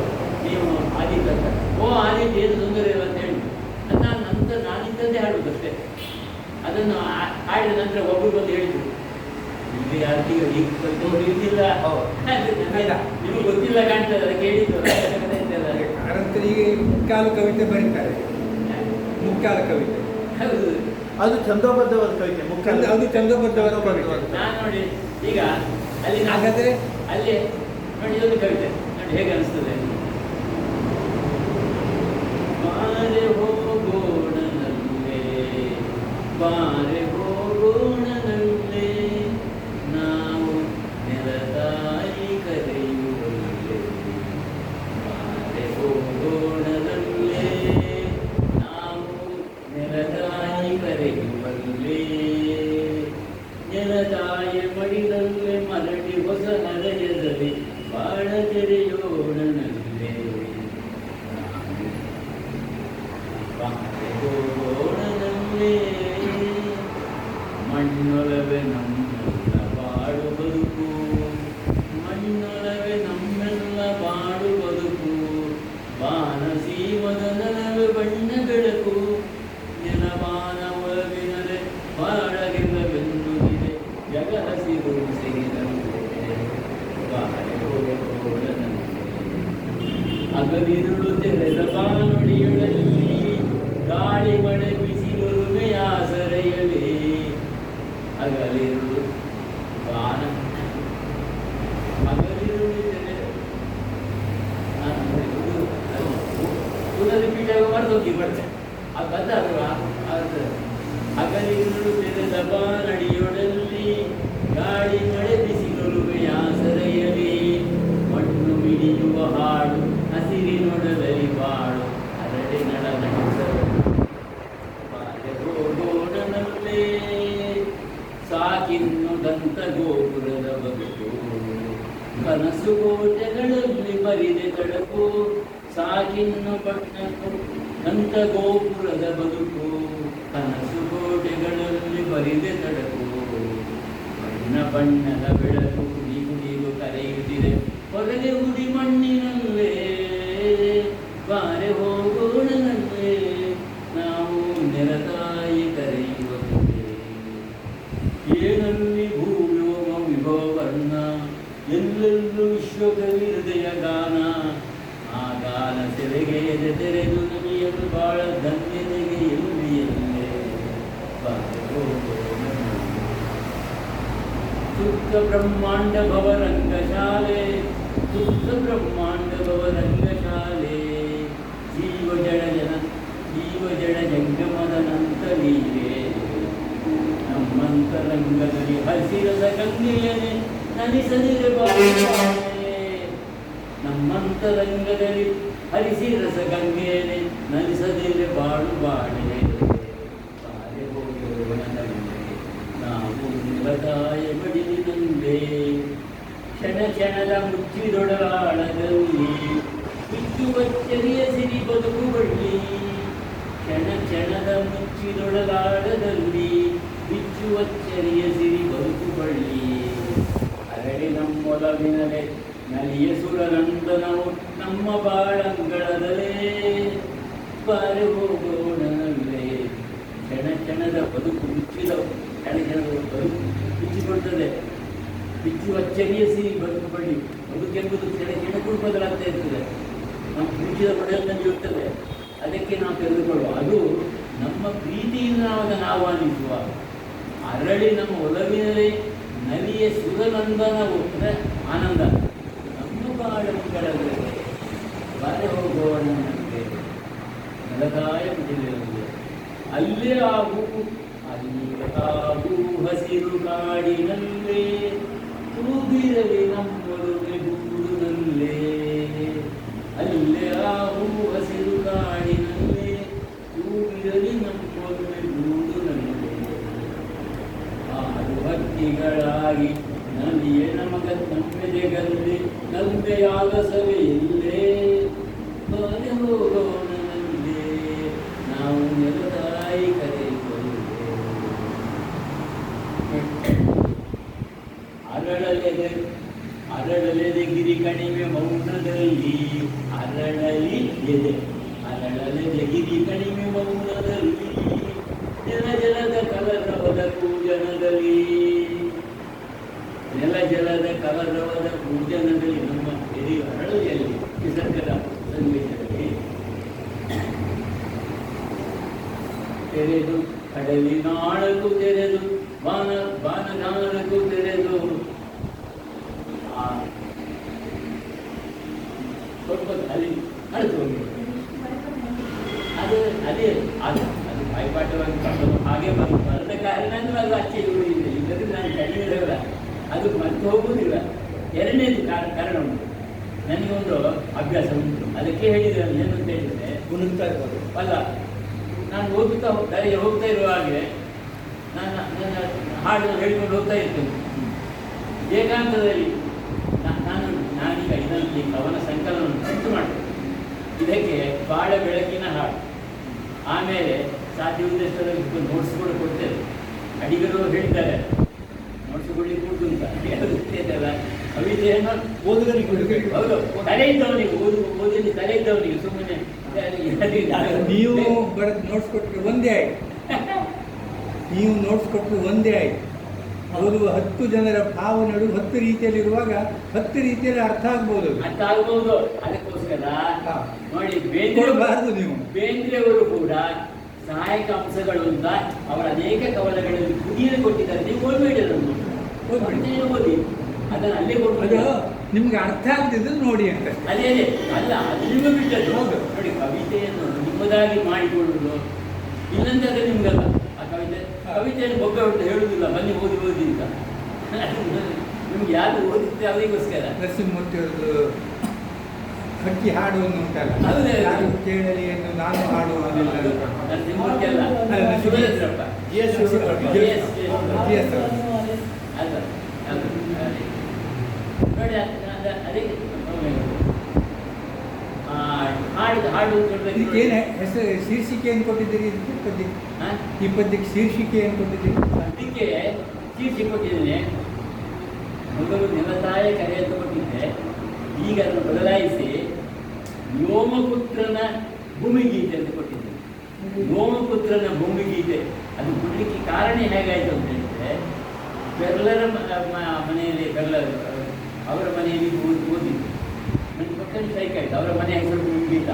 ನೀವು ಆದಿತ್ಯ ಅಂತ. ಓ ಆದಿತ್ಯ ಏನು ತೊಂದರೆ ಇಲ್ಲ ಅಂತ ಹೇಳಿ ಅದು ನಾನು ನಂತರ ನಾನಿದ್ದದ್ದೇ ಹಾಡುವುದು ಅಷ್ಟೇ. ಅದನ್ನು ಆಡಿದ ನಂತರ ಒಬ್ಬರು ಬಂದು ಹೇಳಿದ್ರು. ಯಾರಿಗೂ ಈಗ. ನಿಮಗೆ ಗೊತ್ತಿಲ್ಲ ಕಾರಂತರಿಗೆ ಮುಕ್ಕಾಲು ಕವಿತೆ ಬರೀತಾರೆ. ಮುಕ್ಕಾಲು ಕವಿತೆ. ಹೌದು. ಅದು ಚಂದೋಬದ್ಧವಾದ ಕವಿತೆ ಮುಖ್ಯ ಅದು- ಚಂದೋಬದ್ಧವಾದ ಕವಿತೆ. ನಾನು ನೋಡಿ ಈಗ ಅಲ್ಲಿ ಹಾಗಾದ್ರೆ? ಅಲ್ಲಿ ನೋಡಿ ಇದೊಂದು ಕವಿತೆ. ನೋಡಿ ಹೇಗೆ ಅನಿಸ್ತದೆ? ಬಾರೆ ಹೋಗೋಣ ಬಾರೆ காலிமடை அகலிருந்து வானம் ದಂತ ಗೋಪುರದ ಬದುಕು ಕನಸು ಕೋಟೆಗಳಲ್ಲಿ ಬರಿದೆ ತಡಕು ಬಣ್ಣ ಬಣ್ಣದ ಬೆಳಕು ನೀಗು ನೀಗು ಕರೆಯುತ್ತಿದೆ, ಹೊರಗೆ ಉಡಿ ಮಣ್ಣಿನಲ್ಲೇ ಬಾರೆ ಹೋಗೋಣನಲ್ಲೇ ನಾವು ನೆಲತಾಯಿ ಕರೆಯುವಂತೆ ಏನಲ್ಲಿ ಭೂವ್ಯೋಮ ವಿಭವ ವರ್ಣ ಎಲ್ಲೆಲ್ಲೂ ವಿಶ್ವಕವಿ ಹೃದಯ ಗಾನ ಆ ಗಾನ ತೆರೆಗೆ ಎದೆ ತೆರೆದು ನಮಿಯಲು ಬಾಳ ಧನ್ಯತೆಗೆ ಎಲ್ಲಿ ಎಲ್ಲೇ ಬಾರೆ ಹೋಗೋಣನಲ್ಲೇ. ಶುದ್ಧ ಬ್ರಹ್ಮಾಂಡ ಭವರಂಗಶಾಲೆ ಶುದ್ಧ ಬ್ರಹ್ಮಾಂಡ ಭವರಂಗಶಾಲೆ ಜೀವ ಜಡ ಜನ ಜೀವ ಜಡ ಜಂಗಮದ ನಂತ ನೀವೇ ನಮ್ಮಂತರಂಗದಲ್ಲಿ ಹಸಿರದ ಗಂಗೆಯನೆ ನಲಿಸದಿರೆ ಬಾಳೆ ನಮ್ಮಂತರಂಗದಲ್ಲಿ ಹರಿಸಿರಸ ಗಂಗೆಯನೆ ನಲಿಸದಿರೆ ಬಾಳು ಬಾಳೆ ಬಾಳೆ ಹೋಗೋಣನಲ್ಲೇ ನಾವು ನಿಲದಾಯ ಬಡಿಲಿನಂದೆ ಕ್ಷಣ ಕ್ಷಣದ ಮುಚ್ಚಿದೊಡಲಾಳದಲ್ಲಿ ಬಿಚ್ಚುವ ಚೆರಿಯ ಸಿರಿ ಬದುಕು ಬಳ್ಳಿ. ಕ್ಷಣ ಕ್ಷಣದ ಮುಚ್ಚಿದೊಡಲಾಳದಲ್ಲಿ ಬಿಚ್ಚುವ ಚೆರಿಯ ಸಿರಿ ಬದುಕು ಬಳ್ಳಿ. ಅರಳಿ ನಮ್ಮೊಲವಿನಲೆ, ನಲಿಯ ಸುರನಂದನವು ನಮ್ಮ ಬಾಳಂಗಳದಲೇ. ಬಾರಿ ಹೋಗೋಣನಲ್ಲೇ. ಕ್ಷಣ ಕ್ಷಣದ ಬದುಕು ಮುಚ್ಚಿದ ಕ್ಷಣ ಕ್ಷಣದ ಬದುಕು ಬಿಚ್ಚಿಕೊಳ್ತದೆ ಬಿಚ್ಚುವ ಚೆರಿಯ ಸಿರಿ ಬದುಕು ಬಳ್ಳಿ ಬದುಕೆಂಬುದು ಚಳಿ ಕ್ಷಣಕ್ಕೂ ಬದಲಾಗ್ತಾ ಇರ್ತದೆ. ನಮ್ಮ ಬಿಚ್ಚಿದ ಪಡೆಯಲ್ಲಿ ಇರ್ತದೆ ಅದಕ್ಕೆ ನಾವು ತೆಗೆದುಕೊಳ್ಳುವ. ಅದು ನಮ್ಮ ಪ್ರೀತಿಯಿಂದ ನಾವು ನಾವು ಅನಿಸುವ ಅರಳಿ ನಮ್ಮ ಒಲವಿನಲ್ಲಿ ನಲಿಯ ಸುರನಂದನ ಹೋಗ್ತದೆ ಆನಂದ. ನಮ್ಮ ಬಾಳಗಳಲ್ಲಿ ಕಳೆದರೆ ಬರೆ ಹೋಗುವಂತೆ ನೆಲದಾಯ ಬಿಟ್ಟಿದೆ ಅಲ್ಲೇ ಆಗು ಅಲ್ಲಿ ಹಸಿರು ಕಾಡಿನಲ್ಲೇ. ತೂಗಿರಲಿ ನಮ್ಮೊಲುಮೆ ಗೂಡಿನಲ್ಲೇ ಅಲ್ಲೇ ಆಗು ಹಸಿರು ಕಾಡಿನಲ್ಲೇ. ತೂಗಿರಲಿ ನಮ್ಮೊಲುಮೆ ಗೂಡಿನಲ್ಲೇ ಆರು ಹಕ್ಕಿಗಳಾಗಿ ನಲಿಯೇ ನಮಗ ನಮ್ಮೆದೆಗಲ್ಲಿ ನಂತೆ ಸಭೆಯಲ್ಲೇ ಬಾರೆ ಹೋಗೋಣನಲ್ಲೇ ನಾವು ನೆಲದಾಯಿ ಕರೆಯುತ್ತೇವೆ ಅರಳಲೆದೆ ಅರಳಲೆದೆ ಗಿರಿ ಕಣಿವೆ ಮೌನದಲ್ಲಿ ಅರಳಲಿ ಎದೆ ಅರಳಲೆದೆ ಗಿರಿ ಕಣಿವೆ ಮೌನದಲ್ಲಿ ಜಲ ಜಲದ ಕಲರವದ ಪೂಜನದಲ್ಲಿ ನೆಲ ಜಲದ ಕಲರವದ ಪೂಜನದಲ್ಲಿ ನಮ್ಮ ಎದೆ ಅರಳಲಿಯಲ್ಲಿ ನಿಸರ್ಗದ ಸನ್ನಿವೇಶದಲ್ಲಿ ತೆರೆದು ಕಡಲಿನಾಳಕ್ಕೂ ತೆರೆದು ಬಾನ ಬಾನಗಾನಕ್ಕೂ ತೆರೆದು ಆ ಸ್ವಲ್ಪ ಅಲ್ಲಿ ಅಳಿತು ಹೋಗಿ ಅದು ಅದೇ ಅದು ಅದು ಬಾಯ್ಪಾಠವಾಗಿ ಬರೋದು ಹಾಗೆ ಬಂದು ಬರದ ಕಾರಣ ಅಂದ್ರೆ ಅದು ಅಚ್ಚೆ ಉಳಿದಿದೆ ಇಲ್ಲದ್ರೆ ನಾನು ಕಡಿಮೆದಲ್ಲ ಅದು ಮತ್ತೆ ಹೋಗುವುದಿಲ್ಲ ಎರಡನೇದು ಕಾರಣ ಕಾರಣ ಉಂಟು ನನಗೊಂದು ಅಭ್ಯಾಸ ಉಂಟು ಅದಕ್ಕೆ ಹೇಳಿದ್ರೆ ಏನು ಅಂತ ಹೇಳಿದ್ರೆ ಗುಣಗ್ತಾ ಇರ್ಬೋದು ಅಲ್ಲ ನಾನು ಓದುತ್ತಾ ಹೋಗ್ತಾ ಹೋಗ್ತಾ ಇರುವಾಗೆ ನನ್ನ ನನ್ನ ಹಾಡು ಹೇಳಿಕೊಂಡು ಹೋಗ್ತಾ ಇರ್ತೇನೆ ಏಕಾಂತದಲ್ಲಿ ನಾ- ನಾನು ನಾನೀಗ ಇದನ್ನು ಈ ಕವನ ಸಂಕಲನವನ್ನು ಪ್ರಿಂಟ್ ಮಾಡಿ ಇದಕ್ಕೆ ಬಾಳ ಬೆಳಕಿನ ಹಾಡು. ಆಮೇಲೆ ಸಾಧ್ಯ ಉದ್ದೇಶದಲ್ಲಿ ನೋಟ್ಸ್ ಕೂಡ ಕೊಡ್ತೇವೆ. ಅಡಿಗರು ಹೇಳ್ತಾರೆ ನೋಡ್ಸಿಕೊಳ್ಳಿಕ್ಕೆ ಉಂಟು ಅಂತ. ಅದು ಅವಿದೆಯನ್ನು ಕವಿತೆಯನ್ನು ಓದುಗರಿಗೆ ಕೊಡ್ಬೇಕು. ಹೌದು ತಲೆ ಇದ್ದವನಿಗೆ ಓದು ಓದಲಿ ತಲೆ ಇದ್ದವನಿಗೆ ಸುಮ್ಮನೆ ನೀವು ಬರೋದು ನೋಟ್ಸ್ ಕೊಟ್ಟರೆ ಒಂದೇ ಆಯ್ತು. ನೀವು ನೋಟ್ಸ್ ಕೊಟ್ಟು ಒಂದೇ ಆಯ್ತು. ಓದುವ ಹತ್ತು ಜನರ ಭಾವನೆಗಳು ಹತ್ತು ರೀತಿಯಲ್ಲಿರುವಾಗ ಹತ್ತು ರೀತಿಯಲ್ಲಿ ಅರ್ಥ ಆಗ್ಬೋದು. ಅರ್ಥ ಆಗ್ಬೋದು. ಅದಕ್ಕೋಸ್ಕರ. ನೋಡಿ ಬೇಂದ್ರೆ ಕೊಡಬಾರ್ದು ನೀವು. ಬೇಂದ್ರೆಯವರು ಕೂಡ ಸಹಾಯಕ ಅಂಶಗಳು ಅಂತ ಅವರ ಅನೇಕ ಕವಲಗಳಲ್ಲಿ ಕುಡಿಯಲು ಕೊಟ್ಟಿದ್ದಾರೆ. ನೀವು ಓದ್ಬೇಡಿ ಅದನ್ನು. ಓದ್ಬೇಡಿ. ಓದಿ. ಅದನ್ನ ಅಲ್ಲೇ ಕೊಟ್ಟು ನಿಮ್ಗೆ ಅರ್ಥ ಆಗ್ತಿದ್ರೆ ನೋಡಿ ಅಂತ. ಅದೇ ಅದೇ. ಅಲ್ಲ ನಿಮಗೆ ಬಿಟ್ಟದ್ದು. ನೋಡಿ ಕವಿತೆಯನ್ನು ನಿಮ್ಮದಾಗಿ ಮಾಡಿಕೊಳ್ಳುವುದು ಇಲ್ಲಂತಾದ್ರೆ ನಿಮ್ಗಲ್ಲ. ಆ ಕವಿತೆ ಕವಿತೆಯನ್ನು ಬೊಬ್ಬೆ ಹೊಡೆದು ಬನ್ನಿ ಓದಿ ಓದಿ ಅಂತ. ನಿಮ್ಗೆ ಯಾರು ಓದಿದ್ದೆ ಅವರಿಗೋಸ್ಕರ ನರಸಿಂಹಮೂರ್ತಿ ಅವ್ರದ್ದು ಹಕ್ಕಿ ಹಾಡು ಉಂಟಲ್ಲ? ಹೌದು. ಯಾರು ಕೇಳಲಿ ಎಂದು ನಾನು ಹಾಡು. ನರಸಿಂಹಮೂರ್ತಿ ಅಲ್ಲ. ಅಲ್ಲ, ಜಿ ಎಸ್. ಜಿ. ಅಲ್ಲ ನೋಡಿ ಅದ್- ಅದ್- ಅದಕ್ಕೆ ಆ, ಹಾಡು ಹಾಡು ಇದಕ್ಕೆ ಏನು ಹೆಸರು ಶೀರ್ಷಿಕೆ ಏನು ಕೊಟ್ಟಿದ್ದೀರಿ ಇದಕ್ಕೆ ಪದ್ಯಕ್ಕೆ? ಈ ಪದ್ಯಕ್ಕೆ ಶೀರ್ಷಿಕೆ ಏನು ಕೊಟ್ಟಿದ್ದೀರಿ. ಅದಕ್ಕೆ ಶೀರ್ಷಿಕೆ ಕೊಟ್ಟಿದ್ದೇನೆ. ಮೊದಲು ನೆಲತಾಯ ಕರೆ ಅಂತ ಕೊಟ್ಟಿದ್ದೆ. ಈಗ ಅದನ್ನು ಬದಲಾಯಿಸಿ ವ್ಯೋಮಪುತ್ರನ ಭೂಮಿಗೀತೆ ಅಂತ ಕೊಟ್ಟಿದ್ದೇನೆ ವ್ಯೋಮಪುತ್ರನ ಭೂಮಿಗೀತೆ. ಅದು ಕೊಡಲಿಕ್ಕೆ ಕಾರಣ ಹೇಗಾಯಿತು ಅಂತ ಹೇಳಿದ್ರೆ ಬೆರ್ಲರ ಮನೆಯಲ್ಲಿ ಬೆರ್ಲರ್ ಅವರ ಮನೆಯಲ್ಲಿ ಓದಿದ್ದು ಸ್ಟ್ರೈಕ್ ಆಯ್ತು ಅವರ ಮನೆ ಹೆಸರು ಭೂಮಿಗೀತ.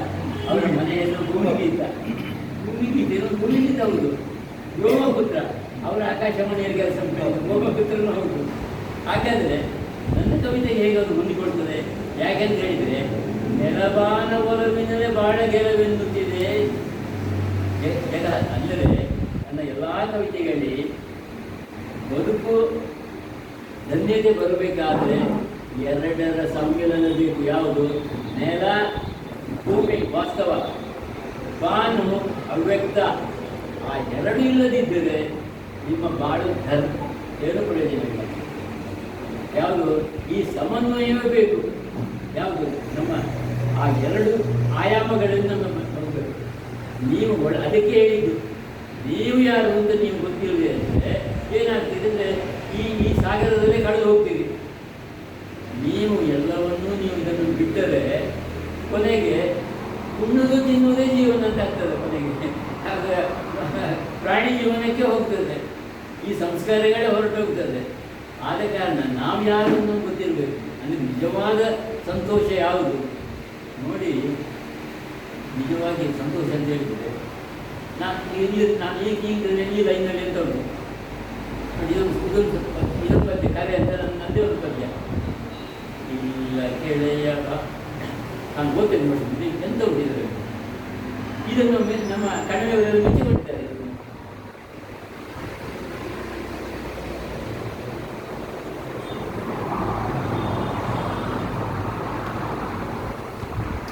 ಅವರ ಮನೆ ಹೆಸರು ಭೂಮಿಗೀತ. ಭೂಮಿಗೀತ ಭೂಮಿಗೀತ ಹೌದು. ಯೋಮಪುತ್ರ ಅವರ ಆಕಾಶವಾಣಿಯಲ್ಲಿ ಕೆಲಸ ಯೋಮಪುತ್ರನೂ ಹೌದು. ಹಾಗಾದ್ರೆ ನನ್ನ ಕವಿತೆ ಹೇಗೆ ಅದು ಹೊಂದಿಕೊಳ್ತದೆ? ಯಾಕೆಂತ ಹೇಳಿದ್ರೆ, ನೆಲಬಾನ ಒಲವಿನಲ್ಲೇ ಬಾಳ ಗೆಲವೆನ್ನುತ್ತಿದೆ ಅಂದರೆ ನನ್ನ ಎಲ್ಲ ಕವಿತೆಗಳಲ್ಲಿ ಬದುಕು ಧನ್ಯತೆ ಬರಬೇಕಾದ್ರೆ ಎರಡರ ಸಮ್ಮಿಲನ ಬೇಕು ಯಾವುದು? ನೆಲ, ಭೂಮಿ, ವಾಸ್ತವ. ಬಾನು ಅವ್ಯಕ್ತ. ಆ ಎರಡು ಇಲ್ಲದಿದ್ದರೆ ನಿಮ್ಮ ಬಾಳು ಧರ್ಮ. ಏನು ಪ್ರಯೋಜನವಿಲ್ಲ ಯಾವುದು? ಈ ಸಮನ್ವಯವೇ ಬೇಕು. ಯಾವುದು? ನಮ್ಮ ಆ ಎರಡು ಆಯಾಮಗಳಿಂದ ನಮ್ಮ ನೀವು ಅದಕ್ಕೆ ಹೇಳಿದ್ದು, ನೀವು ಯಾರು ಅಂತ ನೀವು ಗೊತ್ತಿರಲಿ ಅಂದರೆ ಏನಾಗ್ತಿದೆ ಅಂದರೆ ಈ ಈ ಸಾಗರದಲ್ಲೇ ಕಳೆದು ಹೋಗ್ತೀರಿ ನೀವು ಎಲ್ಲವನ್ನೂ ನೀವು ಇದನ್ನು ಬಿಟ್ಟರೆ ಕೊನೆಗೆ ಉಣ್ಣುವುದು ತಿನ್ನುವುದೇ ಜೀವನ ಅಂತ ಆಗ್ತದೆ ಕೊನೆಗೆ. ಆದರೆ ಪ್ರಾಣಿ ಜೀವನಕ್ಕೆ ಹೋಗ್ತದೆ. ಈ ಸಂಸ್ಕಾರಗಳೇ ಹೊರಟೋಗ್ತದೆ. ಆದ ಕಾರಣ ನಾವು ಯಾರು ಅಂತ ನಮ್ಗೆ ಗೊತ್ತಿರಬೇಕು. ಅಂದರೆ ನಿಜವಾದ ಸಂತೋಷ ಯಾವುದು? ನೋಡಿ, ನಿಜವಾಗಿ ಸಂತೋಷ ಅಂತ ಹೇಳಿದರೆ, ನಾನು ಇಲ್ಲಿ ನಾನು ಈಗ ಈಗ ಈ ಲೈನಲ್ಲಿ ಅಂತ ಉಂಟು. ಇದೊಂದು ಇದೊಂದು ಇದೊಂದು ನನ್ನ ನನ್ನದೇ ಒಂದು ಪದ್ಯ ಇಲ್ಲ ಕೆಳೆಯ ಬ- ನಾನು ಓದ್ತೇನೆ ನೋಡಿ ಇದು ಎಂತ ಉಂಟು ಇದರಲ್ಲಿ ಇದನ್ನು